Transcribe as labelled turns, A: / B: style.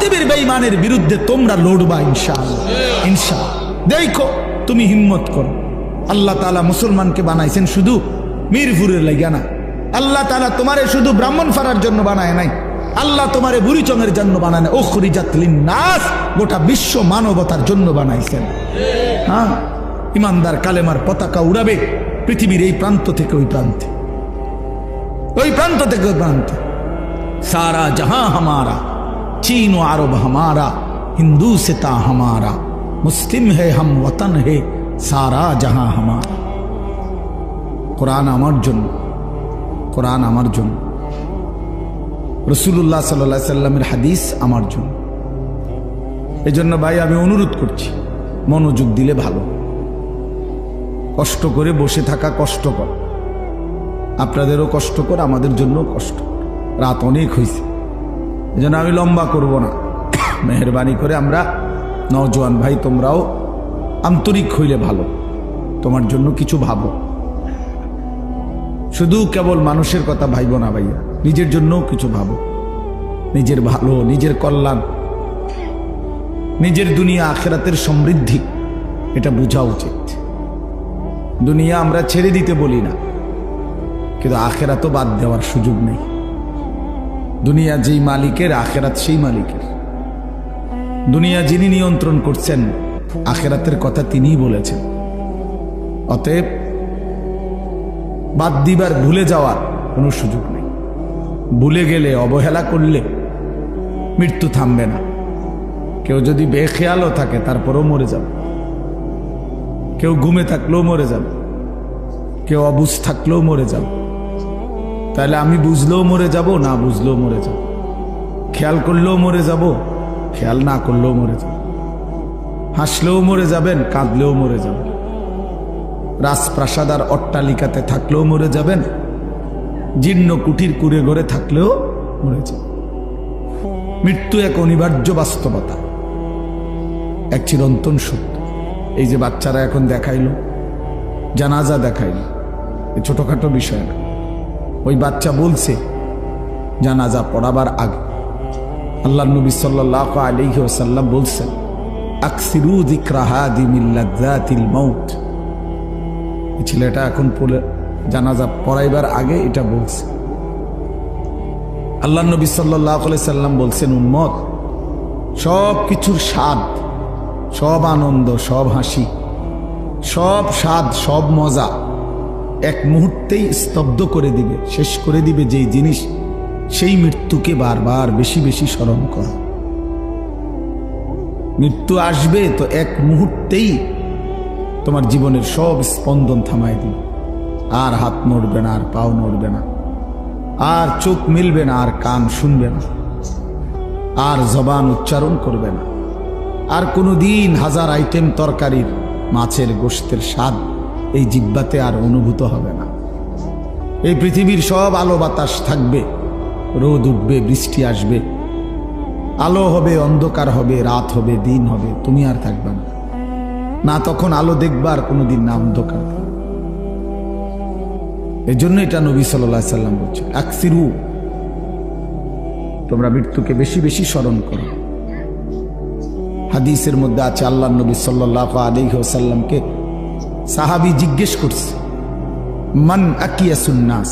A: পৃথিবীর বেইমানের বিরুদ্ধে তোমরা লড়বা, ইনশাআল্লাহ। ইনশাআল্লাহ। দেখো, তুমি হিম্মত করো। আল্লাহ তালা মুসলমানকে বানাইছেন শুধু মিরপুরের লাইগা না। আল্লাহ তালা তোমারে শুধু ব্রাহ্মণ ফারার জন্য বানায় নাই। আল্লাহ তোমারে বুড়িচঙের জন্য বানায় নাস গোটা বিশ্ব মানবতার জন্য বানাইছেন। হ্যাঁ? ইমানদার কালেমার পতাকা উড়াবে পৃথিবীর এই প্রান্ত থেকে ওই প্রান্তে। ওই প্রান্ত থেকে ওই প্রান্তে। সারা জাহা হামারা चीन व अरब हमारा हिंदू सिता हमारा मुस्लिम है हम वतन है सारा जहां हमारा কোরআন আমার জন্য কোরআন আমার জন্য রসুল্লাহ সাল্লা সাল্লামের হাদিস আমার জন্য এই জন্য ভাই আমি অনুরোধ করছি মনোযোগ দিলে ভালো কষ্ট করে বসে থাকা কষ্টকর আপনাদেরও কষ্টকর আমাদের জন্য কষ্ট রাত অনেক হয়েছে জন্য আমি লম্বা করব না। মেহরবানি করে আমরা নজওয়ান ভাই, তোমরাও আন্তরিক হইলে ভালো। তোমার জন্য কিছু ভাবো। শুধু কেবল মানুষের কথা ভাইব না ভাইয়া, নিজের জন্যও কিছু ভাবো। নিজের ভালো, নিজের কল্যাণ, নিজের দুনিয়া আখেরাতের সমৃদ্ধি, এটা বোঝা উচিত। দুনিয়া আমরা ছেড়ে দিতে বলি না, কিন্তু আখেরাতও বাদ দেওয়ার সুযোগ নেই। দুনিয়া যেই মালিকের, আখেরাত সেই মালিকের। দুনিয়া যিনি নিয়ন্ত্রণ করছেন, আখেরাতের কথা তিনিই বলেছেন। অতএব, বাদ দিবার, ভুলে যাওয়ার কোনো সুযোগ নেই। ভুলে গেলে, অবহেলা করলে মৃত্যু থামবে না। কেউ যদি বেখেয়ালও থাকে, তারপরেও মরে যাবে। কেউ ঘুমে থাকলেও মরে যাবে। কেউ অবুজ থাকলেও মরে যাবে। তাহলে আমি বুঝলেও মরে যাব, না বুঝলেও মরে যাব? খেয়াল করলেও মরে যাব, খেয়াল না করলেও মরে যাব। হাসলেও মরে যাবেন, কাঁদলেও মরে যাবেন। রাজপ্রাসাদ আর অট্টালিকাতে থাকলেও মরে যাবেন। জীর্ণ কুটির কুড়ে ঘরে থাকলেও মরে যাবেন। মৃত্যু এক অনিবার্য বাস্তবতা। এক চিরন্তন সত্য। এই যে বাচ্চারা এখন দেখাইল, জানাজা দেখাইলো ছোটখাটো বিষয় না। ওই বাচ্চা বলছে, জানাজা পড়াবার আগে। আল্লাহ নবী সাল্লাহ আলিহি ওসাল্লাম বলছেন ছেলেটা এখন পড়ে, জানাজা পড়াইবার আগে এটা বলছে। আল্লাহ নবী সাল্লাহ সাল্লাম বলছেন উন্মত সব কিছুর স্বাদ, সব আনন্দ, সব হাসি, সব স্বাদ, সব মজা এক মুহূর্তেই স্তব্ধ করে দিবে, শেষ করে দিবে যেই জিনিস, সেই মৃত্যুকে বারবার বেশি বেশি স্মরণ করো। মৃত্যু আসবে তো এক মুহূর্তেই তোমার জীবনের সব স্পন্দন থামাই দিবে। আর হাত নড়বে না, আর পাও নড়বে না, আর চোখ মিলবে না, আর কান শুনবে না, আর জবান উচ্চারণ করবে না। আর কোনো দিন হাজার আইটেম তরকারির মাছের গোষ্ঠের স্বাদ এই জিব্বাতে আর অনুভূত হবে না। এই পৃথিবীর সব আলো বাতাস থাকবে, রোদ উঠবে, বৃষ্টি আসবে। আলো হবে, অন্ধকার হবে, রাত হবে, দিন হবে, তুমি আর থাকবে না। না তখন আলো দেখবার কোনোদিন না অন্ধকার। এই জন্য এটা নবী সাল্লাহ সাল্লাম বলছে আকসিরু, তোমরা মৃত্যুকে বেশি বেশি স্মরণ করো। হাদিসের মধ্যে আছে আল্লাহ নবী সাল্লাহ আলিহাসাল্লামকে সাহাবি জিজ্ঞেস করছে মান আকিয়াসুন্নাস